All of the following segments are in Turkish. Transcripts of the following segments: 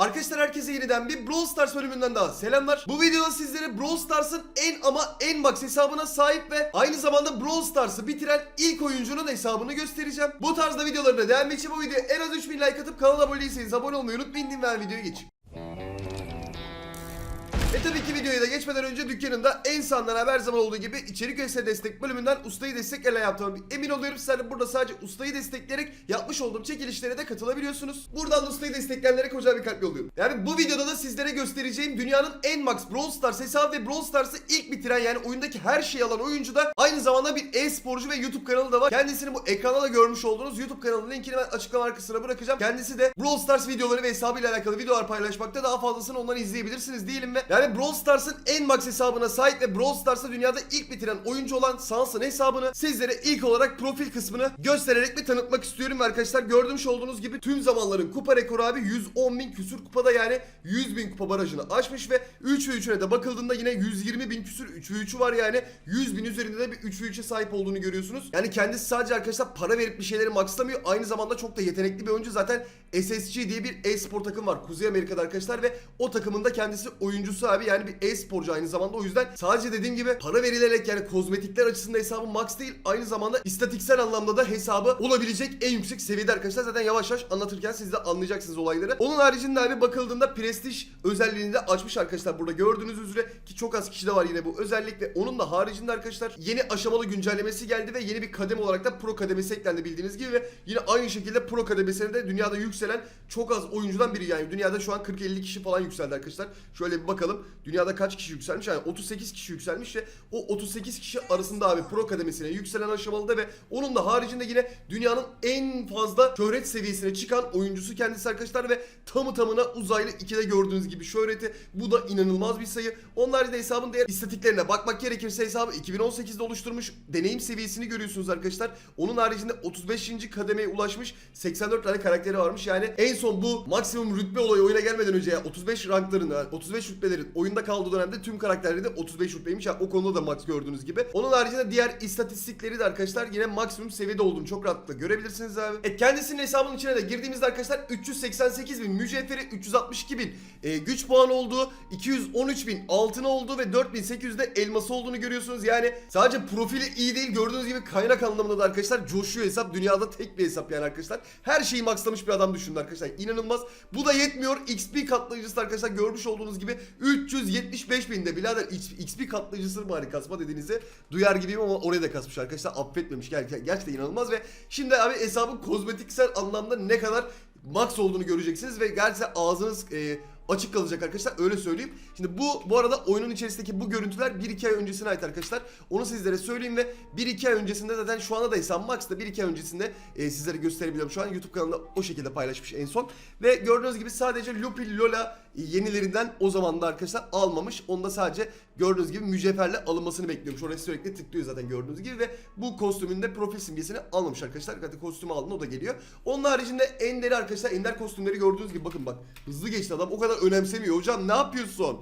Arkadaşlar herkese yeniden bir Brawl Stars bölümünden daha selamlar. Bu videoda sizlere Brawl Stars'ın en ama en max hesabına sahip ve aynı zamanda Brawl Stars'ı bitiren ilk oyuncunun hesabını göstereceğim. Bu tarzda videolarına devam için bu videoya en az 3000 like atıp kanala abone değilseniz abone olmayı unutmayın ve videoya geçeyim. E tabii ki videoya da geçmeden önce dükkanımda en sağından haber zaman olduğu gibi içerik üyesi destek bölümünden ustayı desteklerle yaptığıma bir emin oluyorum. Sizler de burada sadece ustayı destekleyerek yapmış olduğum çekilişlere de katılabiliyorsunuz. Buradan da ustayı destekleyenlere kocaman bir kalp yolluyorum. Yani bu videoda da sizlere göstereceğim dünyanın en max Brawl Stars hesabı ve Brawl Stars'ı ilk bitiren yani oyundaki her şeyi alan oyuncu da aynı zamanda bir e-sporcu ve YouTube kanalı da var. Kendisini bu ekranda da görmüş olduğunuz YouTube kanalının linkini ben açıklama kısmına bırakacağım. Kendisi de Brawl Stars videoları ve hesabıyla alakalı videolar paylaşmakta daha fazlasını ondan izleyebilirsiniz diyelim ve yani Brawl Stars'ın en max hesabına sahip ve Brawl Stars'ı dünyada ilk bitiren oyuncu olan Sans'ın hesabını sizlere ilk olarak profil kısmını göstererek bir tanıtmak istiyorum. Arkadaşlar gördüğünüz olduğunuz gibi tüm zamanların kupa rekoru abi 110 bin küsür kupada yani 100 bin kupa barajını aşmış ve 3 ve 3'üne de bakıldığında yine 120 bin küsür 3 ve 3'ü var yani 100 bin üzerinde de bir 3 ve 3'e sahip olduğunu görüyorsunuz. Yani kendisi sadece arkadaşlar para verip bir şeyleri maxlamıyor. Aynı zamanda çok da yetenekli bir oyuncu. Zaten SSG diye bir e-spor takım var Kuzey Amerika'da arkadaşlar ve o takımın da kendisi oyuncusu abi yani bir e-sporcu aynı zamanda. O yüzden sadece dediğim gibi para verilerek yani kozmetikler açısından hesabı max değil aynı zamanda istatiksel anlamda da hesabı olabilecek en yüksek seviyede arkadaşlar. Zaten yavaş yavaş anlatırken siz de anlayacaksınız olayları. Onun haricinde abi bakıldığında prestij özelliğini de açmış arkadaşlar burada gördüğünüz üzere. Ki çok az kişide var yine bu özellik ve onun da haricinde arkadaşlar yeni aşamalı güncellemesi geldi ve yeni bir kademe olarak da pro kademesi eklendi bildiğiniz gibi ve yine aynı şekilde pro kademesine de dünyada yükselen çok az oyuncudan biri yani. Dünyada şu an 40-50 kişi falan yükseldi arkadaşlar. Şöyle bir bakalım dünyada kaç kişi yükselmiş yani 38 kişi yükselmiş ve o 38 kişi arasında abi pro kademesine yükselen aşamalıda ve onun da haricinde yine dünyanın en fazla şöhret seviyesine çıkan oyuncusu kendisi arkadaşlar ve tamı tamına uzaylı 2'de gördüğünüz gibi şöhreti bu da inanılmaz bir sayı. Onun haricinde hesabın diğer istatiklerine bakmak gerekirse hesabı 2018'de oluşturmuş deneyim seviyesini görüyorsunuz arkadaşlar. Onun haricinde 35. kademeye ulaşmış 84 tane karakteri varmış yani en son bu maksimum rütbe olayı oyuna gelmeden önce ya 35 rankların yani 35 rütbelerin oyunda kaldığı dönemde tüm karakterleri de 35 rütbeymiş. Yani o konuda da max gördüğünüz gibi. Onun haricinde diğer istatistikleri de arkadaşlar yine maksimum seviyede olduğunu çok rahatlıkla görebilirsiniz abi. E kendisinin hesabının içine de girdiğimizde arkadaşlar 388 bin mücevheri 362 bin e, güç puanı olduğu 213 bin altın olduğu ve 4800 de elması olduğunu görüyorsunuz. Yani sadece profili iyi değil gördüğünüz gibi kaynak anlamında da arkadaşlar coşuyor hesap. Dünyada tek bir hesap yani arkadaşlar. Her şeyi maxlamış bir adam düşünün arkadaşlar. İnanılmaz. Bu da yetmiyor. XP katlayıcısı arkadaşlar görmüş olduğunuz gibi 375 binde birader XP katlayıcısını bari kasma dediğinizi duyar gibiyim ama oraya da kasmış arkadaşlar. Affetmemiş. Ger gerçekten inanılmaz ve şimdi abi hesabın kozmetiksel anlamda ne kadar max olduğunu göreceksiniz ve gerçekten ağzınız e, açık kalacak arkadaşlar öyle söyleyeyim. Şimdi bu bu arada oyunun içerisindeki bu görüntüler 1-2 ay öncesine ait arkadaşlar. Onu sizlere söyleyeyim ve 1-2 ay öncesinde zaten şu anda da hesabım Max'ta 1-2 ay öncesinde e, sizlere gösterebiliyorum. Şu an YouTube kanalında o şekilde paylaşmış en son. Ve gördüğünüz gibi sadece Lupi Lola yenilerinden o zaman da arkadaşlar almamış. Onda sadece gördüğünüz gibi mücevherle alınmasını bekliyormuş. Oraya sürekli tıklıyor zaten gördüğünüz gibi ve bu kostümün de profil simgesini almamış arkadaşlar. Zaten kostümü aldın o da geliyor. Onun haricinde Ender'i arkadaşlar Ender kostümleri gördüğünüz gibi bakın bak hızlı geçti adam o kadar önemsemiyor. Hocam ne yapıyorsun?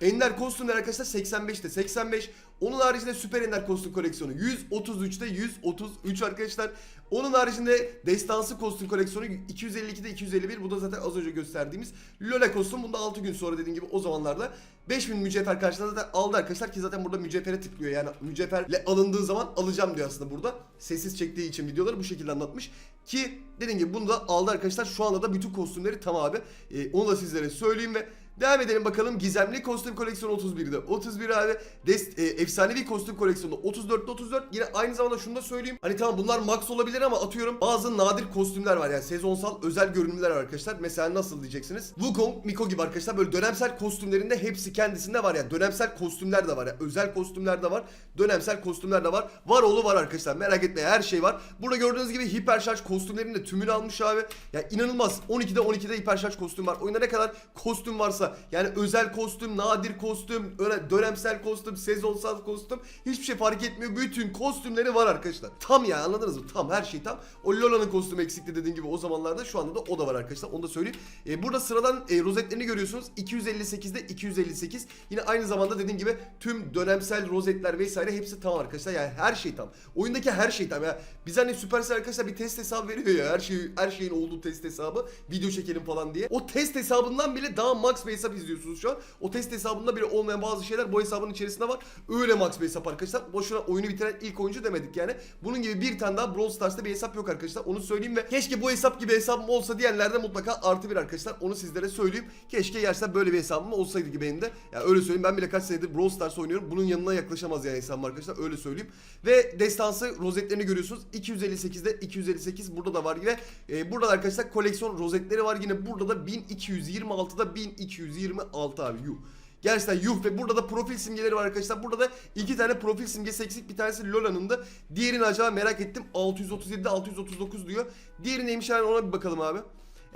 Ender kostümler arkadaşlar 85'te 85. Onun haricinde Süper Ender kostüm koleksiyonu 133'te 133 arkadaşlar. Onun haricinde destansı kostüm koleksiyonu 252'de 251. Bu da zaten az önce gösterdiğimiz Lola kostüm. Bunda 6 gün sonra dediğim gibi o zamanlarda 5000 mücevher karşılığında zaten aldı arkadaşlar ki zaten burada mücevhere tıklıyor. Yani mücevherle alındığı zaman alacağım diyor aslında burada. Sessiz çektiği için videoları bu şekilde anlatmış. Ki dediğim gibi bunu da aldı arkadaşlar. Şu anda da bütün kostümleri tam abi. Ee, onu da sizlere söyleyeyim ve Devam edelim bakalım. Gizemli kostüm koleksiyonu 31'de. 31 abi. Dest, e, efsanevi kostüm koleksiyonu 34'te 34. Yine aynı zamanda şunu da söyleyeyim. Hani tamam bunlar max olabilir ama atıyorum bazı nadir kostümler var. Yani sezonsal özel görünümler arkadaşlar. Mesela nasıl diyeceksiniz? Wukong, Miko gibi arkadaşlar böyle dönemsel kostümlerinde hepsi kendisinde var ya. Dönemsel kostümler de var ya. Özel kostümler de var. Dönemsel kostümler de var. Var oğlu var arkadaşlar. Merak etmeyin her şey var. Burada gördüğünüz gibi hiper şarj kostümlerinin de tümünü almış abi. Ya inanılmaz. 12'de 12'de hiper şarj kostüm var. Oyunda ne kadar kostüm varsa fazla. Yani özel kostüm, nadir kostüm, dönemsel kostüm, sezonsal kostüm hiçbir şey fark etmiyor. Bütün kostümleri var arkadaşlar. Tam ya anladınız mı? Tam her şey tam. O Lola'nın kostümü eksikti dediğim gibi o zamanlarda şu anda da o da var arkadaşlar. Onu da söyleyeyim. E, burada sıradan e, rozetlerini görüyorsunuz. 258'de 258. Yine aynı zamanda dediğim gibi tüm dönemsel rozetler vesaire hepsi tam arkadaşlar. Yani her şey tam. Oyundaki her şey tam. Ya biz hani Supercell arkadaşlar bir test hesabı veriyor ya. Her şey her şeyin olduğu test hesabı. Video çekelim falan diye. O test hesabından bile daha max hesap izliyorsunuz şu an. O test hesabında bile olmayan bazı şeyler bu hesabın içerisinde var. Öyle max bir hesap arkadaşlar. Boşuna oyunu bitiren ilk oyuncu demedik yani. Bunun gibi bir tane daha Brawl Stars'ta bir hesap yok arkadaşlar. Onu söyleyeyim ve keşke bu hesap gibi hesabım olsa diyenlerde mutlaka artı bir arkadaşlar. Onu sizlere söyleyeyim. Keşke gerçekten böyle bir hesabım olsaydı gibi benim de. Ya öyle söyleyeyim. Ben bile kaç senedir Brawl Stars oynuyorum. Bunun yanına yaklaşamaz yani hesabım arkadaşlar. Öyle söyleyeyim. Ve destansı rozetlerini görüyorsunuz. 258'de 258 burada da var ve e, burada da arkadaşlar koleksiyon rozetleri var. Yine burada da 1226'da 1226 abi yuh. Gerçekten yuh ve burada da profil simgeleri var arkadaşlar. Burada da iki tane profil simgesi eksik. Bir tanesi Lola'nın da. Diğerini acaba merak ettim. 637'de 639 diyor. Diğeri neymiş yani ona bir bakalım abi.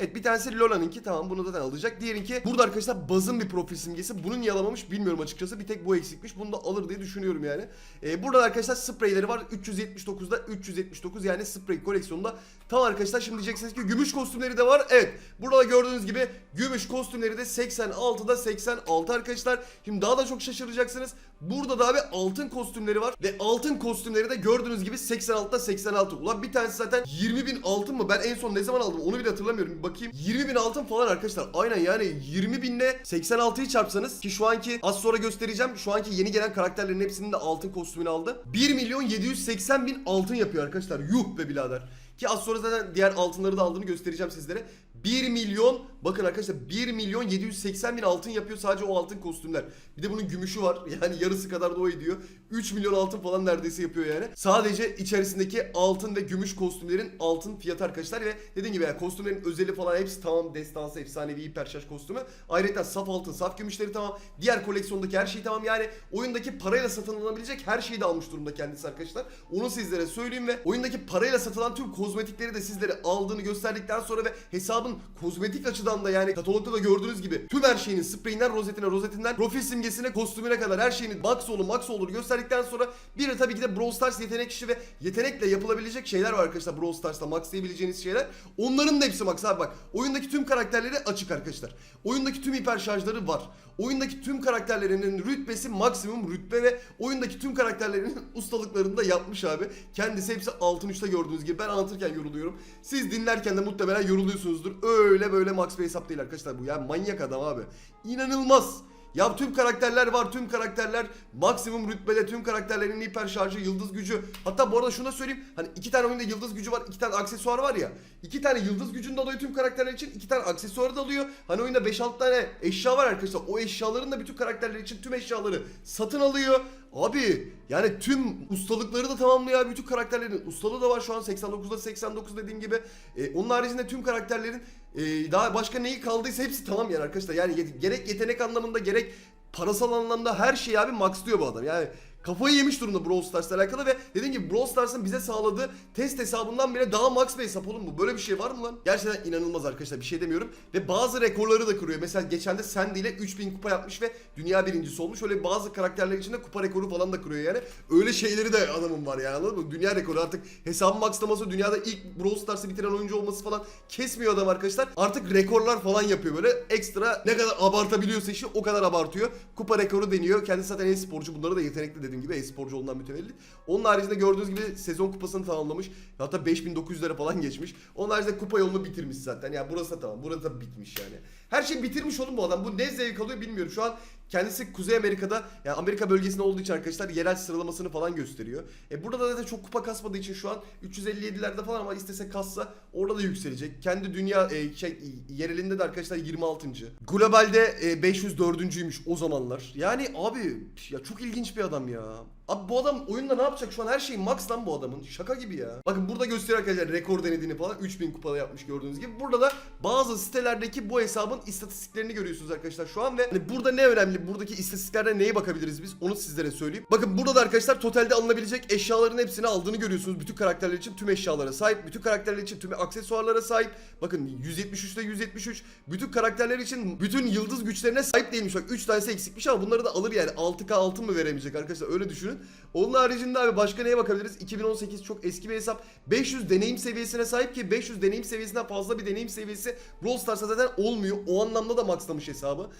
Evet bir tanesi Lola'nınki tamam bunu zaten alacak. Diğerinki burada arkadaşlar bazın bir profil simgesi. Bunun niye alamamış bilmiyorum açıkçası. Bir tek bu eksikmiş. Bunu da alır diye düşünüyorum yani. Ee, burada da arkadaşlar spreyleri var. 379'da 379 yani sprey koleksiyonunda. Tamam arkadaşlar şimdi diyeceksiniz ki gümüş kostümleri de var. Evet burada da gördüğünüz gibi gümüş kostümleri de 86'da 86 arkadaşlar. Şimdi daha da çok şaşıracaksınız. Burada da abi altın kostümleri var. Ve altın kostümleri de gördüğünüz gibi 86'da 86. Ulan bir tanesi zaten 20 bin altın mı? Ben en son ne zaman aldım onu bile hatırlamıyorum. Bir bakayım. 20 bin altın falan arkadaşlar. Aynen yani 20 binle 86'yı çarpsanız ki şu anki az sonra göstereceğim. Şu anki yeni gelen karakterlerin hepsinin de altın kostümünü aldı. 1 milyon 780 bin altın yapıyor arkadaşlar. Yuh be birader. Ki az sonra zaten diğer altınları da aldığını göstereceğim sizlere. 1 milyon bakın arkadaşlar 1 milyon 780 bin altın yapıyor sadece o altın kostümler. Bir de bunun gümüşü var yani yarısı kadar da o ediyor. 3 milyon altın falan neredeyse yapıyor yani. Sadece içerisindeki altın ve gümüş kostümlerin altın fiyatı arkadaşlar ve dediğim gibi yani kostümlerin özeli falan hepsi tamam destansı efsanevi hiperşarj kostümü. Ayrıca saf altın saf gümüşleri tamam. Diğer koleksiyondaki her şey tamam yani oyundaki parayla satın alınabilecek her şeyi de almış durumda kendisi arkadaşlar. Onu sizlere söyleyeyim ve oyundaki parayla satılan tüm kozmetikleri de sizlere aldığını gösterdikten sonra ve hesabın kozmetik açıdan da yani katalogda da gördüğünüz gibi tüm her şeyinin spreyinden rozetine rozetinden profil simgesine kostümüne kadar her şeyinin max olur max olur gösterdikten sonra bir de tabii ki de Brawl Stars yetenek işi ve yetenekle yapılabilecek şeyler var arkadaşlar Brawl Stars'ta maxlayabileceğiniz şeyler. Onların da hepsi max abi bak. Oyundaki tüm karakterleri açık arkadaşlar. Oyundaki tüm hiper şarjları var. Oyundaki tüm karakterlerinin rütbesi maksimum rütbe ve oyundaki tüm karakterlerinin ustalıklarını da yapmış abi. Kendisi hepsi altın üçte gördüğünüz gibi. Ben anlatırken yoruluyorum. Siz dinlerken de muhtemelen yoruluyorsunuzdur. Öyle böyle max bir hesap değil arkadaşlar bu. Yani manyak adam abi. İnanılmaz. Ya tüm karakterler var, tüm karakterler maksimum rütbede, tüm karakterlerin hiper şarjı, yıldız gücü. Hatta bu arada şunu da söyleyeyim. Hani iki tane oyunda yıldız gücü var, iki tane aksesuar var ya. İki tane yıldız gücünü de alıyor tüm karakterler için, iki tane aksesuarı da alıyor. Hani oyunda 5-6 tane eşya var arkadaşlar. O eşyaların da bütün karakterler için tüm eşyaları satın alıyor. Abi yani tüm ustalıkları da tamamlıyor abi. Bütün karakterlerin ustalığı da var şu an 89'da 89 dediğim gibi. Ee, onun haricinde tüm karakterlerin e, daha başka neyi kaldıysa hepsi tamam yani arkadaşlar. Yani gerek yetenek anlamında gerek parasal anlamda her şeyi abi maxlıyor bu adam. Yani kafayı yemiş durumda Brawl Stars'la alakalı ve dediğim gibi Brawl Stars'ın bize sağladığı test hesabından bile daha max bir hesap oğlum bu. Böyle bir şey var mı lan? Gerçekten inanılmaz arkadaşlar bir şey demiyorum. Ve bazı rekorları da kırıyor. Mesela geçen de Sandy ile 3000 kupa yapmış ve dünya birincisi olmuş. Öyle bazı karakterler için de kupa rekoru falan da kırıyor yani. Öyle şeyleri de adamın var yani anladın mı? Dünya rekoru artık hesabı maxlaması dünyada ilk Brawl Stars'ı bitiren oyuncu olması falan kesmiyor adam arkadaşlar. Artık rekorlar falan yapıyor böyle. Ekstra ne kadar abartabiliyorsa işi o kadar abartıyor. Kupa rekoru deniyor. Kendisi zaten e-sporcu. Bunları da yetenekli dediğim gibi e-sporcu olduğundan mütevellit. Onun haricinde gördüğünüz gibi sezon kupasını tamamlamış. Hatta 5900 lira falan geçmiş. Onun haricinde kupa yolunu bitirmiş zaten. Yani burası da tamam. Burası da bitmiş yani. Her şey bitirmiş oğlum bu adam. Bu ne zevk alıyor bilmiyorum. Şu an kendisi Kuzey Amerika'da yani Amerika bölgesinde olduğu için arkadaşlar yerel sıralamasını falan gösteriyor. E burada da zaten çok kupa kasmadığı için şu an 357'lerde falan ama istese kassa orada da yükselecek. Kendi dünya e, şey, yerelinde de arkadaşlar 26. Globalde e, 504.'üymüş o zamanlar. Yani abi ya çok ilginç bir adam ya. Abi bu adam oyunda ne yapacak şu an her şey max lan bu adamın. Şaka gibi ya. Bakın burada gösteriyor arkadaşlar rekor denediğini falan 3000 kupada yapmış gördüğünüz gibi. Burada da bazı sitelerdeki bu hesabın istatistiklerini görüyorsunuz arkadaşlar şu an ve hani burada ne önemli? Buradaki istatistiklerde neye bakabiliriz biz? Onu sizlere söyleyeyim. Bakın burada da arkadaşlar totalde alınabilecek eşyaların hepsini aldığını görüyorsunuz. Bütün karakterler için tüm eşyalara sahip. Bütün karakterler için tüm aksesuarlara sahip. Bakın 173'te 173. Bütün karakterler için bütün yıldız güçlerine sahip değilmiş. Bak 3 tanesi eksikmiş ama bunları da alır yani. 6K altın mı veremeyecek arkadaşlar öyle düşünün. Onun haricinde abi başka neye bakabiliriz? 2018 çok eski bir hesap. 500 deneyim seviyesine sahip ki 500 deneyim seviyesinden fazla bir deneyim seviyesi Brawl Stars'ta zaten olmuyor. O anlamda da maxlamış hesabı.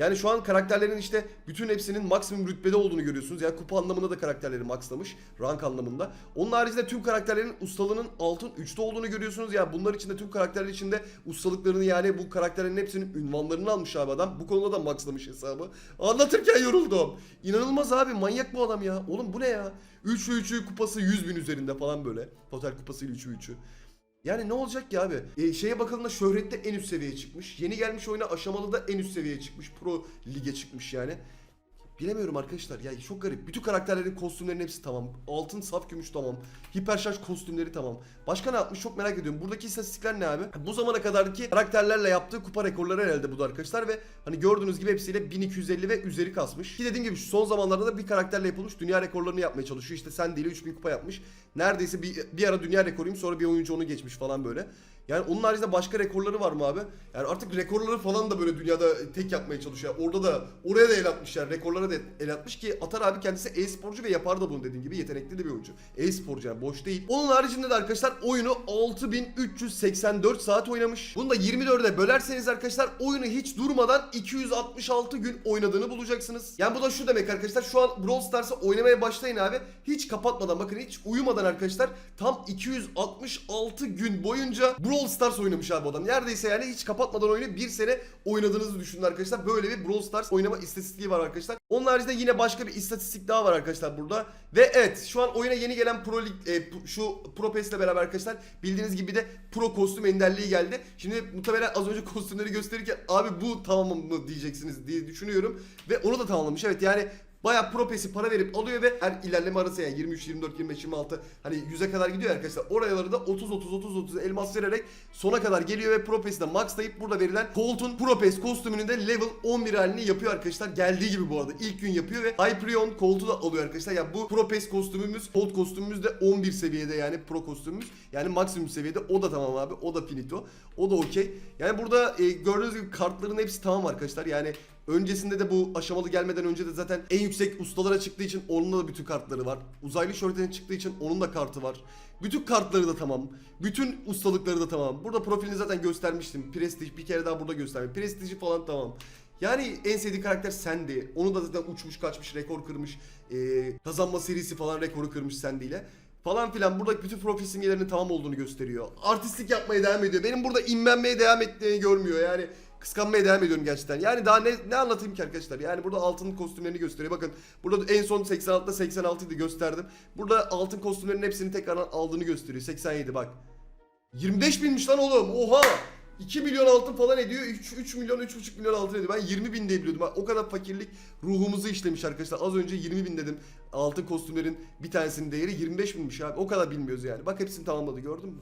Yani şu an karakterlerin işte bütün hepsinin maksimum rütbede olduğunu görüyorsunuz. Yani kupa anlamında da karakterleri maxlamış. Rank anlamında. Onun haricinde tüm karakterlerin ustalığının altın 3'te olduğunu görüyorsunuz. Yani bunlar içinde tüm karakterler içinde ustalıklarını yani bu karakterlerin hepsinin ünvanlarını almış abi adam. Bu konuda da maxlamış hesabı. Anlatırken yoruldum. İnanılmaz abi manyak bu adam ya. Oğlum bu ne ya? 3 ve 3'ü kupası 100 bin üzerinde falan böyle. Total kupasıyla 3 ve 3'ü. Yani ne olacak ki abi? E, şeye bakıldığında şöhrette en üst seviyeye çıkmış. Yeni gelmiş oyuna aşamalı da en üst seviyeye çıkmış. Pro lige çıkmış yani. Bilemiyorum arkadaşlar. Ya çok garip. Bütün karakterlerin kostümlerinin hepsi tamam. Altın saf gümüş tamam. Hiper şarj kostümleri tamam. Başka ne yapmış çok merak ediyorum. Buradaki istatistikler ne abi? Bu zamana kadarki karakterlerle yaptığı kupa rekorları herhalde bu da arkadaşlar ve hani gördüğünüz gibi hepsiyle 1250 ve üzeri kasmış. Ki dediğim gibi son zamanlarda da bir karakterle yapılmış dünya rekorlarını yapmaya çalışıyor. İşte Sandy ile 3000 kupa yapmış. Neredeyse bir, bir ara dünya rekoruyum sonra bir oyuncu onu geçmiş falan böyle. Yani onun haricinde başka rekorları var mı abi? Yani artık rekorları falan da böyle dünyada tek yapmaya çalışıyor. Orada da oraya da el atmışlar. Rekorlara da el atmış ki Atar abi kendisi e-sporcu ve yapar da bunu dediğim gibi yetenekli de bir oyuncu. E-sporcu yani boş değil. Onun haricinde de arkadaşlar oyunu 6384 saat oynamış. Bunu da 24'e bölerseniz arkadaşlar oyunu hiç durmadan 266 gün oynadığını bulacaksınız. Yani bu da şu demek arkadaşlar şu an Brawl Stars'a oynamaya başlayın abi. Hiç kapatmadan bakın hiç uyumadan arkadaşlar tam 266 gün boyunca Brawl Stars oynamış abi adam. Neredeyse yani hiç kapatmadan oyunu bir sene oynadığınızı düşünün arkadaşlar. Böyle bir Brawl Stars oynama istatistiği var arkadaşlar. Onun haricinde yine başka bir istatistik daha var arkadaşlar burada. Ve evet şu an oyuna yeni gelen Pro Lig, e, şu Pro ile beraber arkadaşlar bildiğiniz gibi de Pro kostüm enderliği geldi. Şimdi muhtemelen az önce kostümleri gösterirken abi bu tamam mı diyeceksiniz diye düşünüyorum. Ve onu da tamamlamış. Evet yani Baya propesi para verip alıyor ve her ilerleme arası yani 23, 24, 25, 26 hani 100'e kadar gidiyor arkadaşlar. Oraları da 30, 30, 30, 30 elmas vererek sona kadar geliyor ve propesi de maxlayıp burada verilen Colt'un propes kostümünün de level 11 halini yapıyor arkadaşlar. Geldiği gibi bu arada ilk gün yapıyor ve Hyperion Colt'u da alıyor arkadaşlar. Yani bu propes kostümümüz, Colt kostümümüz de 11 seviyede yani pro kostümümüz. Yani maksimum seviyede o da tamam abi. O da finito. O da okey. Yani burada e, gördüğünüz gibi kartların hepsi tamam arkadaşlar. Yani Öncesinde de bu aşamalı gelmeden önce de zaten en yüksek ustalara çıktığı için onun da bütün kartları var. Uzaylı şöhretine çıktığı için onun da kartı var. Bütün kartları da tamam. Bütün ustalıkları da tamam. Burada profilini zaten göstermiştim. Prestige bir kere daha burada gösterdim. Prestige'i falan tamam. Yani en sevdiği karakter Sandy. Onu da zaten uçmuş kaçmış, rekor kırmış. Ee, kazanma serisi falan rekoru kırmış Sandy ile falan filan buradaki bütün profil simgelerinin tamam olduğunu gösteriyor. Artistlik yapmaya devam ediyor. Benim burada inmenmeye devam ettiğini görmüyor. Yani kıskanmaya devam ediyorum gerçekten. Yani daha ne ne anlatayım ki arkadaşlar? Yani burada altın kostümlerini gösteriyor. Bakın burada en son 86'da 86 idi gösterdim. Burada altın kostümlerin hepsini tekrardan aldığını gösteriyor. 87 bak. 25 binmiş lan oğlum. Oha. 2 milyon altın falan ediyor. 3, 3 milyon 3,5 milyon altın ediyor. Ben 20 bin diye biliyordum. O kadar fakirlik ruhumuzu işlemiş arkadaşlar. Az önce 20 bin dedim. Altın kostümlerin bir tanesinin değeri 25 binmiş abi. O kadar bilmiyoruz yani. Bak hepsini tamamladı gördün mü?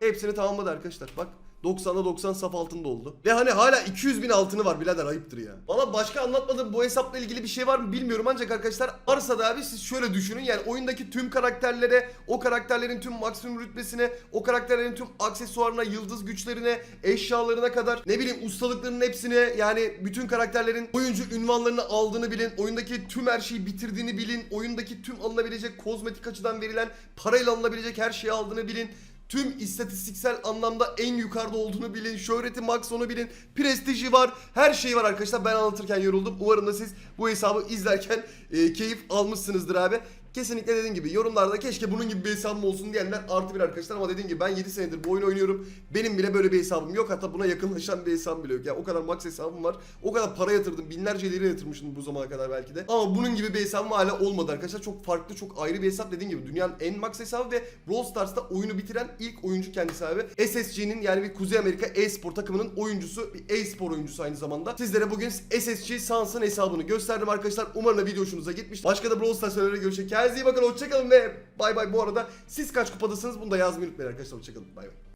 Hepsini tamamladı arkadaşlar. Bak 90'a 90 saf altında oldu. Ve hani hala 200 bin altını var birader ayıptır ya. Valla başka anlatmadığım bu hesapla ilgili bir şey var mı bilmiyorum ancak arkadaşlar varsa da abi siz şöyle düşünün yani oyundaki tüm karakterlere, o karakterlerin tüm maksimum rütbesine, o karakterlerin tüm aksesuarına, yıldız güçlerine, eşyalarına kadar ne bileyim ustalıklarının hepsine yani bütün karakterlerin oyuncu ünvanlarını aldığını bilin, oyundaki tüm her şeyi bitirdiğini bilin, oyundaki tüm alınabilecek kozmetik açıdan verilen parayla alınabilecek her şeyi aldığını bilin tüm istatistiksel anlamda en yukarıda olduğunu bilin. Şöhreti max onu bilin. Prestiji var. Her şey var arkadaşlar. Ben anlatırken yoruldum. Umarım da siz bu hesabı izlerken e, keyif almışsınızdır abi. Kesinlikle dediğim gibi yorumlarda keşke bunun gibi bir hesabım olsun diyenler artı bir arkadaşlar ama dediğim gibi ben 7 senedir bu oyunu oynuyorum. Benim bile böyle bir hesabım yok. Hatta buna yakınlaşan bir hesabım bile yok. Yani o kadar max hesabım var. O kadar para yatırdım. Binlerce lira yatırmışım bu zamana kadar belki de. Ama bunun gibi bir hesabım hala olmadı arkadaşlar. Çok farklı, çok ayrı bir hesap dediğim gibi. Dünyanın en max hesabı ve Brawl Stars'ta oyunu bitiren ilk oyuncu kendisi abi. SSG'nin yani bir Kuzey Amerika e-spor takımının oyuncusu. Bir e-spor oyuncusu aynı zamanda. Sizlere bugün SSG Sans'ın hesabını gösterdim arkadaşlar. Umarım video hoşunuza gitmiş. Başka da Brawl Stars görüşecek. Kendinize iyi bakın. Hoşçakalın ve bay bay. Bu arada siz kaç kupadasınız bunu da yazmayı unutmayın arkadaşlar. Hoşçakalın. Bay bay.